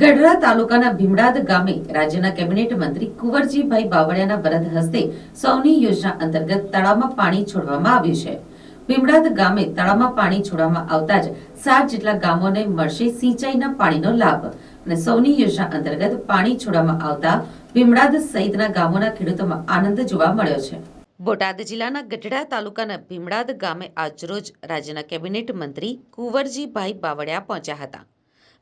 ગઢડા તાલુકાના ભીમડાદ ગામે રાજ્યના કેબિનેટ મંત્રી કુંવરજીભાઈ બાવળિયાના વરદ હસ્તે સૌની યોજના અંતર્ગત તળાવમાં પાણી છોડવામાં આવ્યું છે. ભીમડાદ ગામે તળાવમાં પાણી છોડવામાં આવતા જ સાત જેટલા ગામોને મળશે સિંચાઈના પાણીનો લાભ અને સૌની યોજના અંતર્ગત પાણી છોડવામાં આવતા ભીમડાદ સહિતના ગામોના ખેડૂતોમાં આનંદ જોવા મળ્યો છે. બોટાદ જિલ્લાના ગઢડા તાલુકાના ભીમડાદ ગામે આજરોજ રાજ્યના કેબિનેટ મંત્રી કુંવરજીભાઈ બાવળિયા પહોંચ્યા હતા.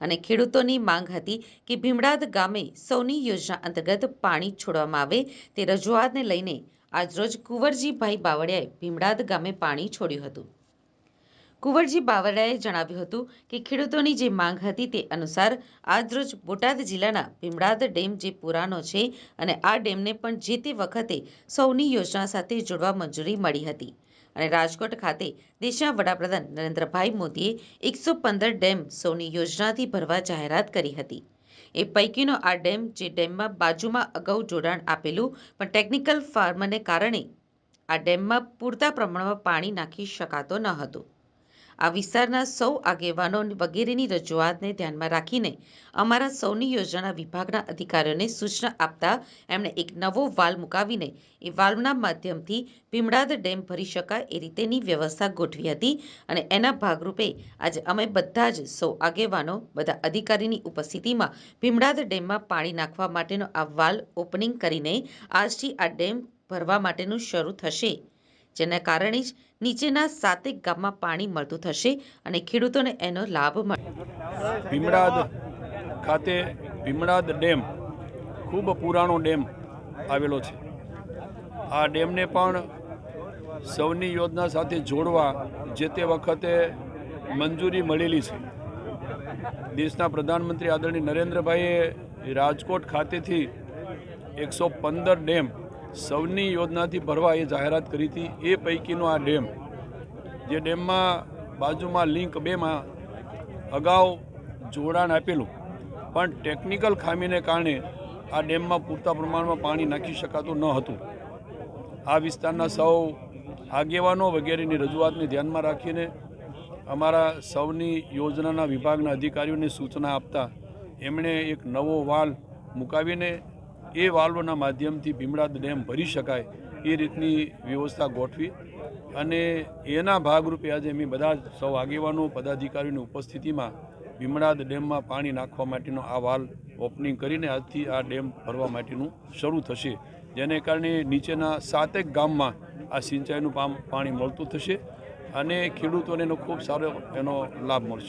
અને ખેડૂતોની માંગ હતી કે ભીમડાદ ગામે સૌની યોજના અંતર્ગત પાણી છોડવામાં આવે તે રજૂઆતને લઈને આજરોજ કુંવરજીભાઈ બાવળિયાએ ભીમડાદ ગામે પાણી છોડ્યું હતું. કુંવરજી બાવળિયાએ જણાવ્યું હતું કે ખેડૂતોની જે માંગ હતી તે અનુસાર આજરોજ બોટાદ જિલ્લાના ભીમડાદ ડેમ જે પુરાનો છે અને આ ડેમને પણ જે તે વખતે સૌની યોજના સાથે જોડવા મંજૂરી મળી હતી. અને રાજકોટ ખાતે દેશના વડાપ્રધાન નરેન્દ્રભાઈ મોદીએ એકસો પંદર ડેમ સૌની યોજનાથી ભરવા જાહેરાત કરી હતી. એ પૈકીનો આ ડેમ જે ડેમમાં બાજુમાં અગાઉ જોડાણ આપેલું પણ ટેકનિકલ ફાર્મને કારણે આ ડેમમાં પૂરતા પ્રમાણમાં પાણી નાખી શકાતો ન હતું. આ વિસ્તારના સૌ આગેવાનો વગેરેની રજૂઆતને ધ્યાનમાં રાખીને અમારા સૌની યોજના વિભાગના અધિકારીઓને સૂચના આપતા એમણે એક નવો વાલ મુકાવીને એ વાલ્વના માધ્યમથી ભીમડાદ ડેમ ભરી શકાય એ રીતેની વ્યવસ્થા ગોઠવી હતી અને એના ભાગરૂપે આજે અમે બધા જ સૌ આગેવાનો, બધા અધિકારીની ઉપસ્થિતિમાં ભીમડાદ ડેમમાં પાણી નાખવા માટેનો આ વાલ્વ ઓપનિંગ કરીને આજથી આ ડેમ ભરવા માટેનું શરૂ થશે. જેના કારણે જ નીચેના સાતેક ગામમાં પાણી મળતું થશે અને ખેડૂતોને એનો લાભ મળે ભીમડાદ ખાતે ભીમડાદ ડેમ, ખૂબ પુરાણો ડેમ આવેલો છે. આ ડેમને પણ સૌની યોજના સાથે જોડવા જે તે વખતે મંજૂરી મળેલી છે. દેશના પ્રધાનમંત્રી આદરણીય નરેન્દ્રભાઈએ રાજકોટ ખાતેથી એકસો પંદર ડેમ સૌની યોજનાથી ભરવા એ જાહેરાત કરી હતી. એ પૈકીનો આ ડેમ, જે ડેમમાં બાજુમાં લિંક બેમાં અગાઉ જોડાણ આપેલું, પણ ટેકનિકલ ખામીને કારણે આ ડેમમાં પૂરતા પ્રમાણમાં પાણી નાખી શકાતું ન હતું. આ વિસ્તારના સૌ આગેવાનો વગેરેની રજૂઆતને ધ્યાનમાં રાખીને અમારા સૌની યોજનાના વિભાગના અધિકારીઓને સૂચના આપતા એમણે એક નવો વાલ મુકાવીને એ વાલ્વના માધ્યમથી ભીમડાદ ડેમ ભરી શકાય એ રીતની વ્યવસ્થા ગોઠવી અને એના ભાગરૂપે આજે અમે બધા સૌ આગેવાનો, પદાધિકારીઓની ઉપસ્થિતિમાં ભીમડાદ ડેમમાં પાણી નાખવા માટેનો આ વાલ ઓપનિંગ કરીને આજથી આ ડેમ ભરવા માટેનું શરૂ થશે. જેને કારણે નીચેના સાતેક ગામમાં આ સિંચાઈનું પાણી મળતું થશે અને ખેડૂતોને એનો ખૂબ સારો એનો લાભ મળશે.